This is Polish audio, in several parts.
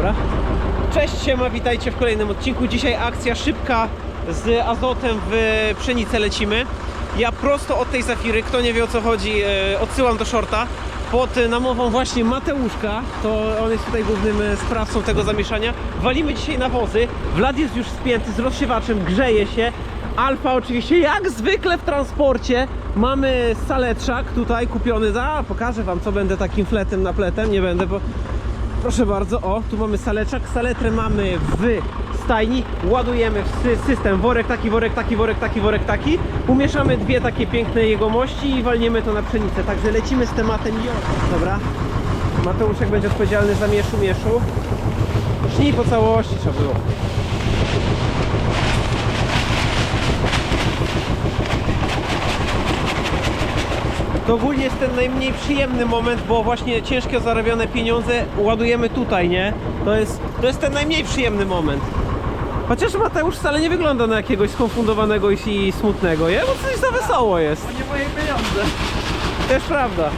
Dobra. Cześć, siema, witajcie w kolejnym odcinku. Dzisiaj akcja szybka z azotem w pszenicę lecimy. Ja prosto od tej zafiry, kto nie wie o co chodzi, e, odsyłam do shorta. Pod namową właśnie Mateuszka, to on jest tutaj głównym e, sprawcą tego zamieszania. Walimy dzisiaj nawozy. Wlad jest już spięty z rozsiewaczem, grzeje się. Alfa oczywiście jak zwykle w transporcie. Mamy saletrzak tutaj kupiony. Za, pokażę wam co będę takim fletem napletem. Nie będę, bo Proszę bardzo, o, tu mamy saleczak. Saletrę mamy w stajni. Ładujemy w sy- system worek taki, worek taki, worek taki, worek taki. Umieszamy dwie takie piękne jegomości i walniemy to na pszenicę. Także lecimy z tematem już. Dobra. Mateuszek będzie odpowiedzialny za mieszu, mieszu. Sznij po całości trzeba było. To ogólnie jest ten najmniej przyjemny moment, bo właśnie ciężko zarabiane pieniądze ładujemy tutaj, nie? To jest, to jest ten najmniej przyjemny moment. Chociaż Mateusz wcale nie wygląda na jakiegoś skonfundowanego i, i smutnego, nie? Bo coś za wesoło jest. To nie moje pieniądze. Też prawda.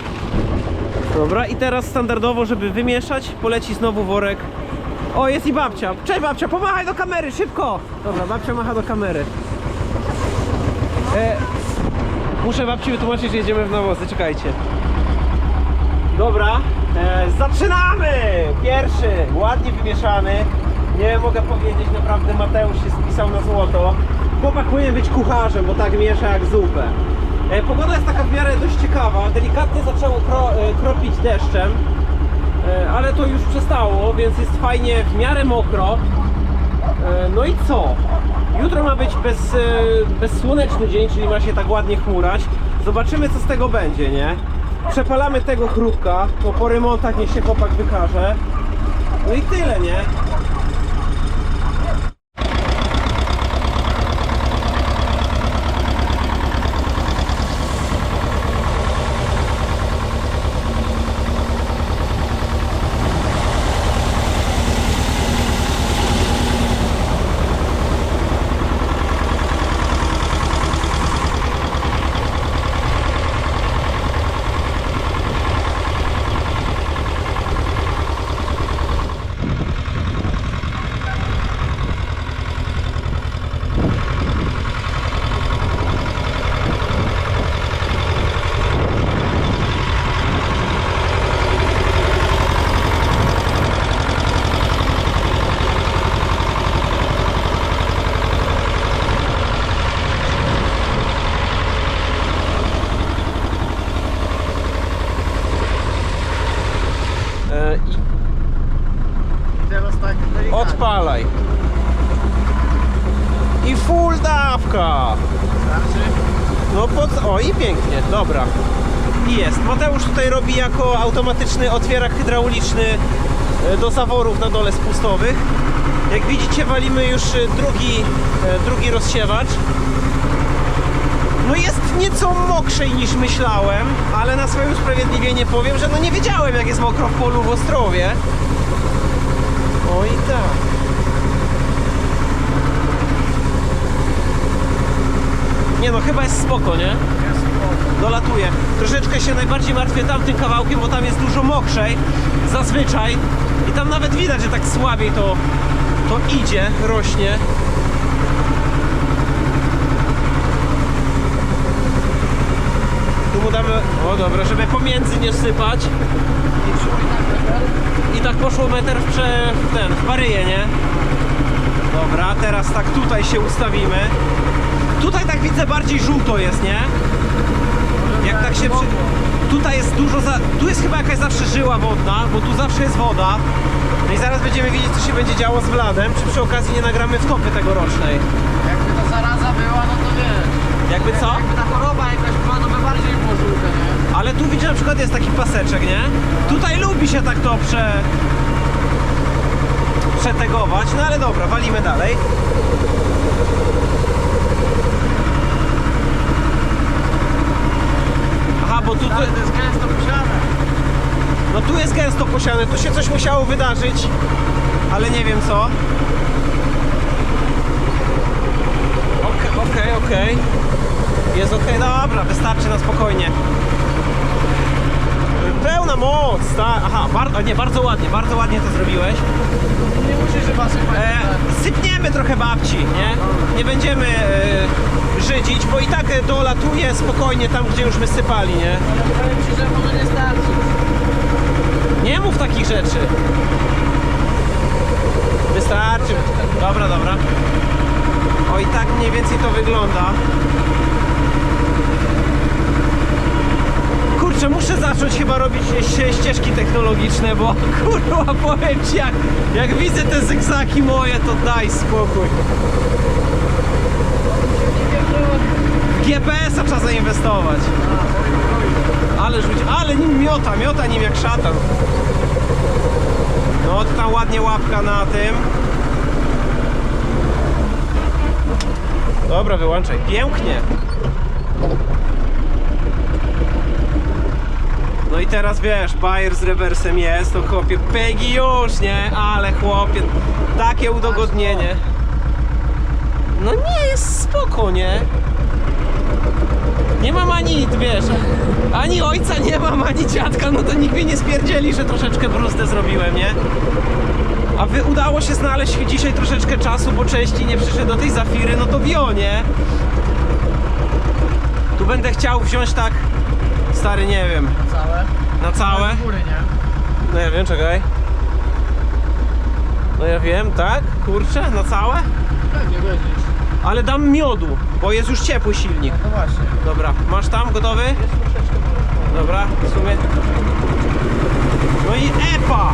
Dobra, i teraz standardowo, żeby wymieszać, poleci znowu worek. O, jest i babcia. Cześć babcia, pomachaj do kamery, szybko! Dobra, babcia macha do kamery. E, muszę babci wytłumaczyć, że jedziemy w nawozy, czekajcie. Dobra, e, zaczynamy! Pierwszy, ładnie wymieszany. Nie mogę powiedzieć, naprawdę Mateusz się spisał na złoto. Chłopak powinien być kucharzem, bo tak miesza jak zupę. E, pogoda jest taka w miarę dość ciekawa. Delikatnie zaczęło kro, e, kropić deszczem, e, ale to już przestało, więc jest fajnie w miarę mokro. E, No i co? Jutro ma być bez, e, bezsłoneczny dzień, czyli ma się tak ładnie chmurać. Zobaczymy co z tego będzie, nie? Przepalamy tego chrupka, bo po remontach niech się chłopak wykaże. No i tyle, nie? E, I Teraz tak delikatnie. Odpalaj. I full dawka. No pod... O i pięknie, dobra. I jest. Mateusz tutaj robi jako automatyczny otwierak hydrauliczny e, do zaworów na dole spustowych. Jak widzicie walimy już e, drugi, e, drugi rozsiewacz. No jest nieco mokrzej niż myślałem, ale na swoje usprawiedliwienie powiem, że no nie wiedziałem jak jest mokro w polu w Ostrowie. Oj tak. Nie no, chyba jest spoko, nie? Dolatuje. Troszeczkę się najbardziej martwię tamtym kawałkiem, bo tam jest dużo mokrzej zazwyczaj i tam nawet widać, że tak słabiej to, to idzie, rośnie. O dobra, żeby pomiędzy nie sypać I tak poszło metr w, prze, w ten, w paryję, nie? Dobra, teraz tak tutaj się ustawimy. Tutaj tak widzę bardziej żółto jest, nie? Jak tak się przy... Tutaj jest dużo za... Tu jest chyba jakaś zawsze żyła wodna, bo tu zawsze jest woda. No i zaraz będziemy wiedzieć, co się będzie działo z Wladem, czy przy okazji nie nagramy wtopy tegorocznej. Jakby to zaraza była, no to wiesz. Jakby co? Jakby ta choroba jakaś była, to by bardziej było żółte, nie? Ale tu widzisz na przykład jest taki paseczek, nie? Tutaj lubi się tak to prze... przetegować, no ale dobra, walimy dalej. Aha, bo tu, tu, Ale to jest gęsto posiane. no tu jest gęsto posiane, tu się coś musiało wydarzyć, ale nie wiem co. Okej, okej, okej. Jest okej, dobra, wystarczy na spokojnie. Pełna moc, tak? Aha, bar- nie, bardzo ładnie, bardzo ładnie to zrobiłeś. Nie musisz sypać. E, sypniemy trochę babci, nie? Nie będziemy e, żydzić, bo i tak dolatuje spokojnie tam, gdzie już my sypali, nie? Ale powiem ci, że może nie starczy. Nie mów takich rzeczy. Wystarczy. Dobra, dobra. O i tak mniej więcej to wygląda. Kurczę, muszę zacząć chyba robić ście- ścieżki technologiczne, bo kurwa powiem ci jak, jak widzę te zygzaki moje, to daj spokój. GPS-a trzeba zainwestować. Ale rzuć, ale nim miota, miota nim jak szatan. No to tam ładnie łapka na tym. Dobra, wyłączaj. Pięknie. No i teraz wiesz, Bayer z rewersem jest, to chłopie, pegi już, nie? Ale chłopie, takie udogodnienie. No nie, jest spoko, nie? Nie mam ani, wiesz, ani ojca nie mam, ani dziadka, no to nikt mnie nie spierdzieli, że troszeczkę bruzdę zrobiłem, nie? A wy udało się znaleźć dzisiaj troszeczkę czasu, bo częściej nie przyszedł do tej zafiry, no to wio, nie? Tu będę chciał wziąć tak, stary, nie wiem, Całe. na całe. Góry, nie? No ja wiem, czekaj. No ja wiem, tak? Kurczę, na całe? Pewnie będziesz. Ale dam miodu, bo jest już ciepły silnik. No właśnie. Dobra, masz tam, gotowy? Jest troszeczkę. Dobra, w sumie. No i EPA!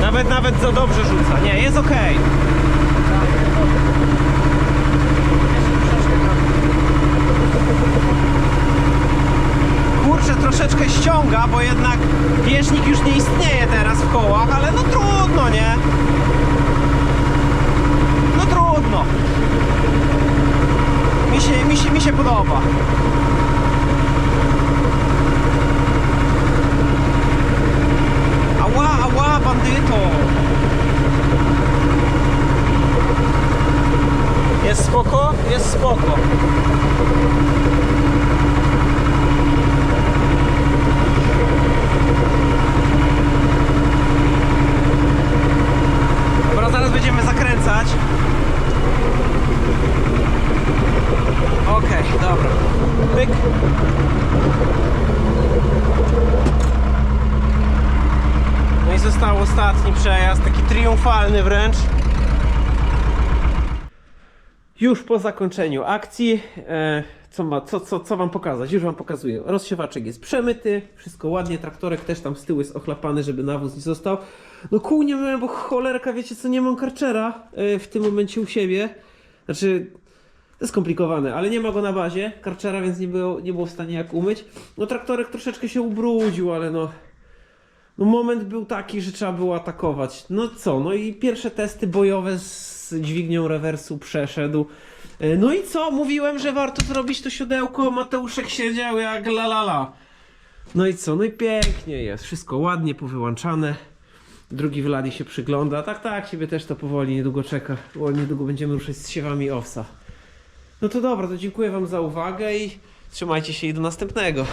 Nawet, nawet za dobrze rzuca. Nie, jest ok. Kurczę, bo jednak bieżnik już nie istnieje teraz w kołach, ale no trudno, nie? No trudno. Mi się, mi się, mi się podoba. Ała, ała, bandyto! Jest spoko? Jest spoko. Dobra, zaraz będziemy zakręcać. Okej, dobra. Pyk. No i został ostatni przejazd, taki triumfalny wręcz. Już po zakończeniu akcji, e, co, ma, co, co, co wam pokazać? Już wam pokazuję. Rozsiewaczek jest przemyty, wszystko ładnie, traktorek też tam z tyłu jest ochlapany, żeby nawóz nie został. No kół nie miałem, bo cholerka, wiecie co, nie mam karczera e, w tym momencie u siebie. Znaczy, to jest skomplikowane, ale nie ma go na bazie, karczera, więc nie było, nie było w stanie jak umyć. No traktorek troszeczkę się ubrudził, ale no... No moment był taki, że trzeba było atakować. No co, no i pierwsze testy bojowe z dźwignią rewersu przeszedł. E, No i co, mówiłem, że warto zrobić to siodełko, Mateuszek siedział jak la la la. No i co, no i pięknie jest, wszystko ładnie powyłączane. Drugi Wladi się przygląda, tak, tak, ciebie też to powoli niedługo czeka, bo niedługo będziemy ruszać z siewami owsa. No to dobra, to dziękuję wam za uwagę i trzymajcie się i do następnego.